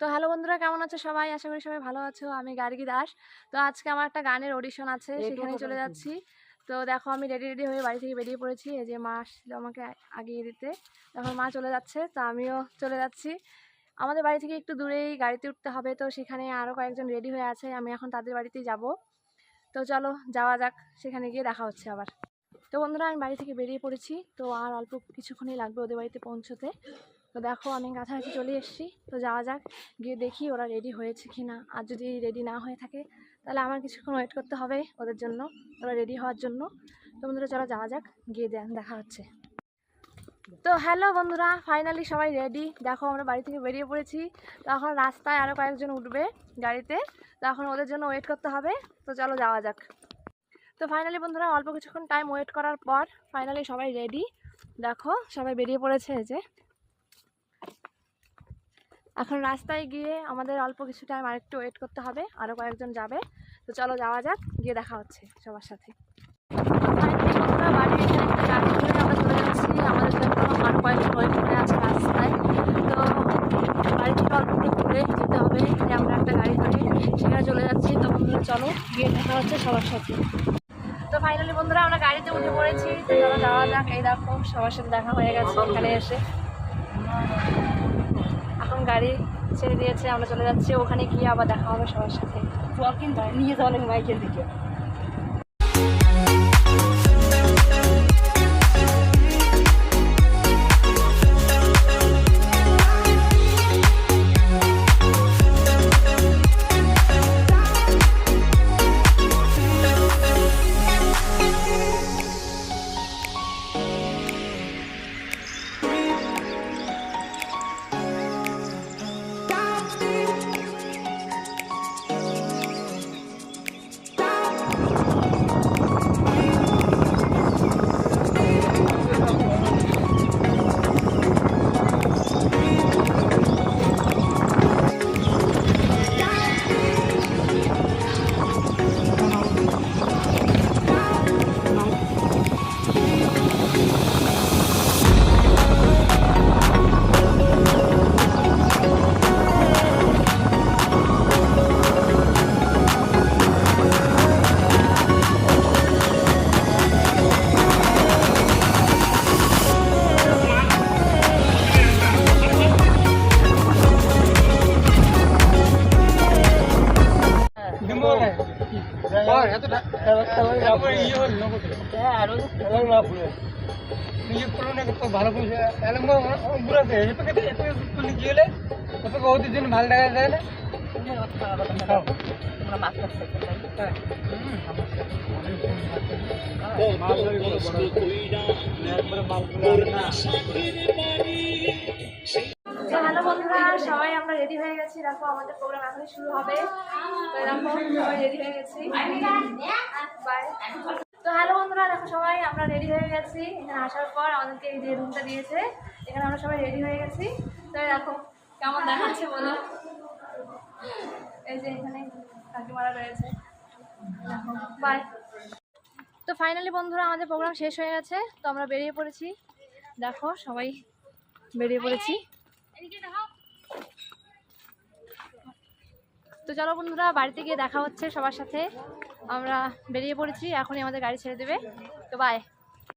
তো হ্যালো বন্ধুরা কেমন আছো সবাই? আশা করি সবাই ভালো আছো। আমি গার্গী দাস। তো আজকে আমার একটা গানের অডিশন আছে সেখানে চলে যাচ্ছি। তো দেখো আমি রেডি রেডি হয়ে বাড়ি থেকে বেরিয়ে পড়েছি। এই যে মা আসছিল আমাকে আগিয়ে দিতে। এখন মা চলে যাচ্ছে তো আমিও চলে যাচ্ছি। আমাদের বাড়ি থেকে একটু দূরেই গাড়িতে উঠতে হবে। তো সেখানে আরও কয়েকজন রেডি হয়ে আছে। আমি এখন তাদের বাড়িতেই যাব। তো চলো যাওয়া যাক। সেখানে গিয়ে দেখা হচ্ছে আবার। তো বন্ধুরা আমি বাড়ি থেকে বেরিয়ে পড়েছি। তো আর অল্প কিছুক্ষণই লাগবে ওদের বাড়িতে পৌঁছতে। তো দেখো, আমি কাছাকাছি চলে এসেছি। তো যাওয়া যাক, গিয়ে দেখি ওরা রেডি হয়েছে কি না আর যদি রেডি না হয়ে থাকে, তাহলে আমার কিছুক্ষণ ওয়েট করতে হবে ওদের জন্য, ওরা রেডি হওয়ার জন্য। তো বন্ধুরা, চলো যাওয়া যাক, গিয়ে দেখা হচ্ছে। তো হ্যালো বন্ধুরা ফাইনালি সবাই রেডি দেখো, আমরা বাড়ি থেকে বেরিয়ে পড়েছি। তো এখন রাস্তায় আরও কয়েকজন উঠবে গাড়িতে। তো এখন ওদের জন্য ওয়েট করতে হবে। তো চলো যাওয়া যাক। তো ফাইনালি বন্ধুরা, অল্প কিছুক্ষণ টাইম ওয়েট করার পর ফাইনালি সবাই রেডি দেখো, সবাই বেরিয়ে পড়েছে যে। এখন রাস্তায় গিয়ে আমাদের অল্প কিছু টাইম আরেকটু ওয়েট করতে হবে। আরও কয়েকজন যাবে। তো চলো যাওয়া যাক, গিয়ে দেখা হচ্ছে সবার সাথে। বাড়ি চলে যাচ্ছি আমাদের কয়েকজন ওয়েট করে রাস্তায় তো যেতে হবে যে আমরা একটা গাড়ি চলে যাচ্ছি চলো গিয়ে দেখা হচ্ছে সবার সাথে। তো ফাইনালি বন্ধুরা, আমরা গাড়িতে উঠে পড়েছি। তো চলো যাওয়া যাক, এই দেখো, সবার সাথে দেখা হয়ে গেছে। এখানে এসে গাড়ি ছেড়ে দিয়েছে আমরা চলে যাচ্ছি ওখানে গিয়ে আবার দেখা হবে সবার সাথে। নিয়ে যাওয়া লাগে মাইকের দিকে? ভালো বুড়াতে ভালো দেখা যায় না হ্যালো বন্ধুরা, সবাই আমরা রেডি হয়ে গেছি। দেখো, আমাদের প্রোগ্রাম এখনই শুরু হবে। রেডি হয়ে গেছি তো হ্যালো বন্ধুরা দেখো সবাই আমরা রেডি হয়ে গেছি এখানে আসার পর আমাদেরকে এই যে রুমটা এখানে আমরা সবাই রেডি হয়ে গেছি তো দেখো কেমন বলো এই যে এখানে রয়েছে বাই তো ফাইনালি বন্ধুরা আমাদের প্রোগ্রাম শেষ হয়ে গেছে। তো আমরা বেরিয়ে পড়েছি। দেখো, সবাই বেরিয়ে পড়েছি। তো চলো বন্ধুরা, বাড়িতে গিয়ে দেখা হচ্ছে সবার সাথে। আমরা বেরিয়ে পড়েছি, এখনই আমাদের গাড়ি ছেড়ে দেবে। তো বাই